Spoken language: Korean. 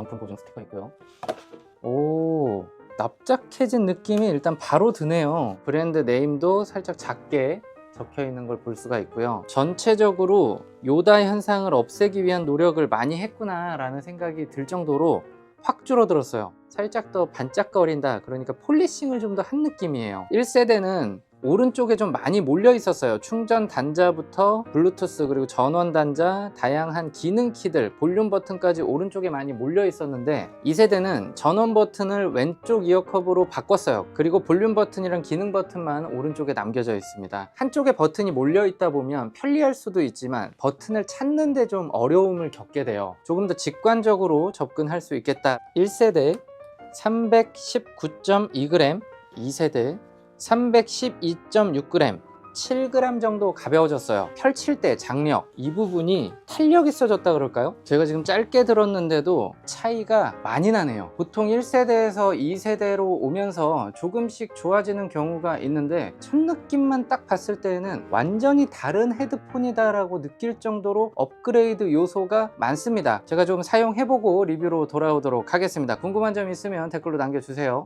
정품 보증 스티커 있고요. 오, 납작해진 느낌이 일단 바로 드네요. 브랜드 네임도 살짝 작게 적혀 있는 걸 볼 수가 있고요. 전체적으로 요다 현상을 없애기 위한 노력을 많이 했구나라는 생각이 들 정도로 확 줄어들었어요. 살짝 더 반짝거린다. 그러니까 폴리싱을 좀 더 한 느낌이에요. 1세대는 오른쪽에 좀 많이 몰려 있었어요. 충전 단자부터 블루투스 그리고 전원 단자, 다양한 기능 키들, 볼륨 버튼까지 오른쪽에 많이 몰려 있었는데 2세대는 전원 버튼을 왼쪽 이어컵으로 바꿨어요. 그리고 볼륨 버튼이랑 기능 버튼만 오른쪽에 남겨져 있습니다. 한쪽에 버튼이 몰려 있다 보면 편리할 수도 있지만 버튼을 찾는데 좀 어려움을 겪게 돼요. 조금 더 직관적으로 접근할 수 있겠다. 1세대 319.2g, 2세대 312.6g, 7g 정도 가벼워졌어요. 펼칠 때 장력, 이 부분이 탄력 있어졌다 그럴까요? 제가 지금 짧게 들었는데도 차이가 많이 나네요. 보통 1세대에서 2세대로 오면서 조금씩 좋아지는 경우가 있는데 첫 느낌만 딱 봤을 때는 완전히 다른 헤드폰이다 라고 느낄 정도로 업그레이드 요소가 많습니다. 제가 좀 사용해보고 리뷰로 돌아오도록 하겠습니다. 궁금한 점 있으면 댓글로 남겨주세요.